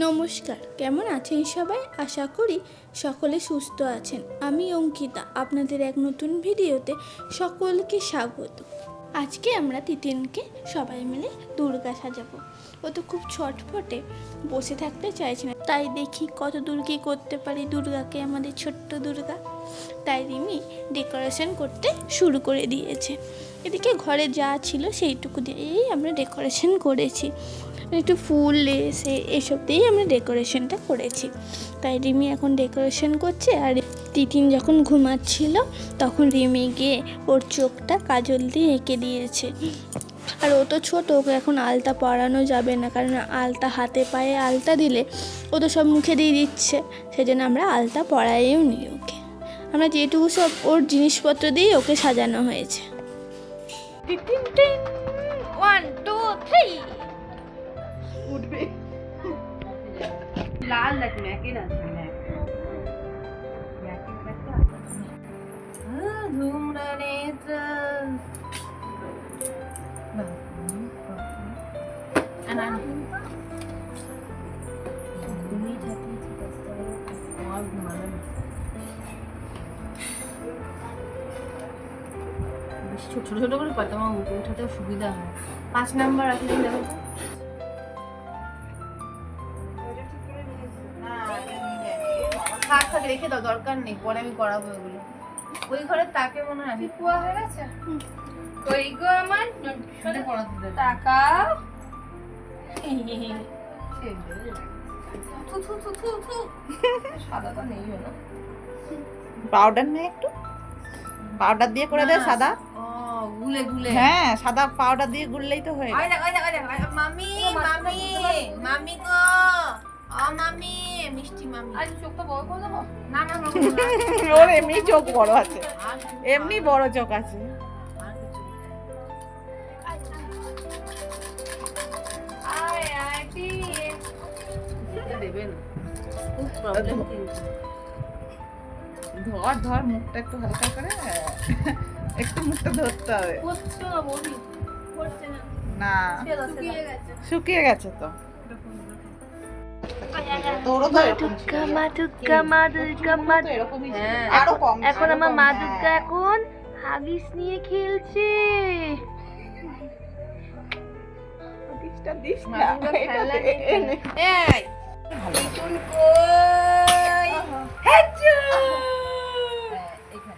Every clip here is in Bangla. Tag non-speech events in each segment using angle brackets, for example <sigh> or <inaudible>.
নমস্কার, কেমন আছেন সবাই? আশা করি সকলে সুস্থ আছেন। আমি অঙ্কিতা, আপনাদের এক নতুন ভিডিওতে সকলকে স্বাগত। আজকে আমরা তিতিনকে সবাই মিলে দুর্গা সাজাবো। ও তো খুব ছটফটে বসে থাকতে চাইছে না। তাই দেখি কত দূর কী করতে পারি দুর্গাকে, আমাদের ছোট্ট দুর্গা। তাই রিমি ডেকোরেশন করতে শুরু করে দিয়েছে। এদিকে ঘরে যা ছিল সেইটুকু দিয়েই আমরা ডেকোরেশন করেছি। একটু ফুল, লেস এসব দিয়েই আমরা ডেকোরেশনটা করেছি। তাই রিমি এখন ডেকোরেশন করছে আর তিতিন যখন ঘুমাচ্ছিল, তখন রিমি গিয়ে ওর চোখটা কাজল দিয়ে এঁকে দিয়েছে। আর ও তো ছোট, ওকে এখন আলতা পরানো যাবে না, কারণ আলতা হাতে পায়ে আলতা দিলে ও তো সব মুখে দিয়ে দিচ্ছে। সেজন্য আমরা আলতা পরাইও নি ওকে। আমরা যেটুকু সব ওর জিনিসপত্র দিয়ে ওকে সাজানো হয়েছে। ওয়ান টু থ্রি দেখ ম্যাকের আছে ম্যাক ছোট ছোট করে আমার উঠে উঠাতেও সুবিধা হয়। পাঁচ নাম্বার আছে দেখো। থাক রেখে দাও দরকার নেই পরে আমি করাবো এগুলো। ওই ঘরে তাকে মনে হয় কুয়া হয়ে গেছে? কই গো আমার? সাথে করাতে দেবে টাকা থু থু থু থু থু। সাদাটা নেই না পাউডার নেই একটু। পাউডার দিয়ে করে দে সাদা। ও গুলে গুলে। হ্যাঁ সাদা পাউডার দিয়ে গুললেই তো হয়ে দেখ ওই দেখ ওই দেখ, ওই দেখ, মামি মামি মামি গো। মামি মিষ্টি মামি। আজ চোখটা বড় করে দেবো? না না না <laughs> ওর এমনি চোখ বড় আছে। এমনি বড় চোখ আছে। ধর। ধর মুখটা একটু হালকা করে। একটু মুখটা ধরতে হবে। না বলি করছে না। না। শুকিয়ে গেছে। শুকিয়ে গেছে তো। তোরও তো এরকম মা দুর্গা মা দুর্গা মা এরকমই হ্যাঁ। আরও কম এখন আরও আমার মা হ্যাঁ। দুর্গা এখন হাগিস নিয়ে খেলছে। দিস না। এই! কই? হেচু!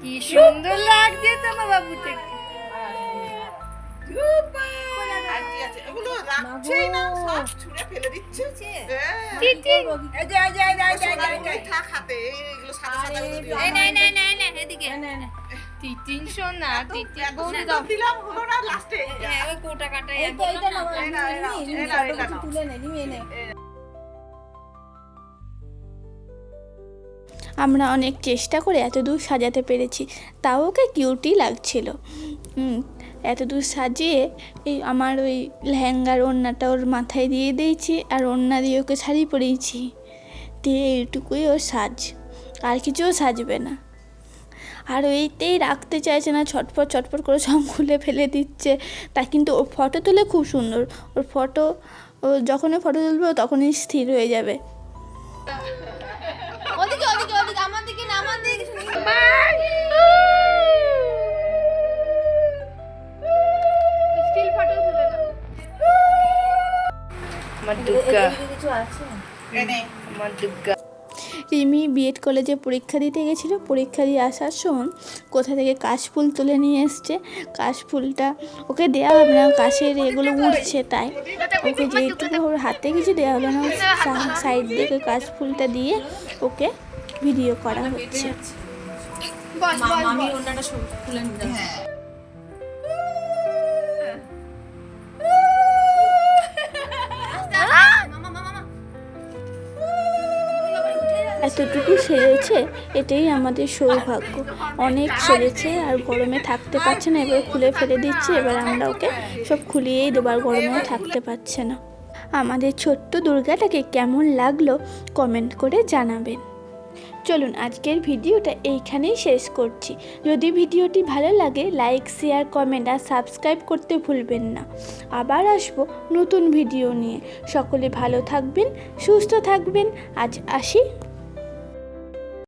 কি সুন্দর লাগছে তোমার বাবুটাকে। আন্টি আছে, এগুলো রাখছেই না, সব ছুঁড়ে ফেলে দিচ্ছে। টিটি এই যে এই যে এই যে এই যে, এই যে, এই যে সোনাগুলোই থাক হাতে, এইগুলো সাদা সাদা গুলো দিও। এই নে নে নে নে এদিকে। তিতিন সোনা তিতিন এত দাও। দিলাম, হলো না last হ্যাঁ ওই কোটা কাটা এই নাও, এই নাও, এই নাও, এটা নাও। আমরা অনেক চেষ্টা করে এত দূর সাজাতে পেরেছি তাও ওকে কিউটি লাগছিল। হুম, এত দূর সাজিয়ে এই আমার ওই লেহেঙ্গার ওড়নাটা ওর মাথায় দিয়ে দিয়েছি আর ওড়না দিয়ে ওকে শাড়ি পরিয়েছি। দিয়ে এইটুকুই ওর সাজ। আর কিছুও সাজবে না। আর ওইতেই রাখতে চাইছে না, ছটফট ছটফট করে সব খুলে ফেলে দিচ্ছে। তা কিন্তু ওর ফটো তুলে খুব সুন্দর। ওর ফটো, ও যখনই ফটো তুলবে তখনই স্থির হয়ে যাবে। আমার দুর্গা। আমার দুর্গা। রিমি বিএড কলেজে পরীক্ষা দিতে গেছিল। পরীক্ষা দিয়ে আসার সময় কোথা থেকে কাশফুল তুলে নিয়ে এসছে? কাশফুলটা ওকে দেওয়া হবে না। কাশের এগুলো উঠছে তাই। ওকে যেহেতু ওর হাতে কিছু দেওয়া হলো না সাইড থেকে কাশফুলটা দিয়ে ওকে ভিডিও করা হচ্ছে। এতটুকু সেরেছে, এটাই আমাদের সৌভাগ্য। অনেক সেরেছে আর গরমে থাকতে পারছে না, এবার খুলে ফেলে দিচ্ছে, এবার আমরা ওকে সব খুলিয়েই দেবার গরমেও থাকতে পারছে না। আমাদের ছোট্ট দুর্গাটাকে কেমন লাগল কমেন্ট করে জানাবেন। চলুন, আজকের ভিডিওটা এইখানেই শেষ করছি। যদি ভিডিওটি ভালো লাগে, লাইক, শেয়ার, কমেন্ট আর সাবস্ক্রাইব করতে ভুলবেন না। আবার আসব নতুন ভিডিও নিয়ে। সকলে ভালো থাকবেন, সুস্থ থাকবেন। আজ আসি।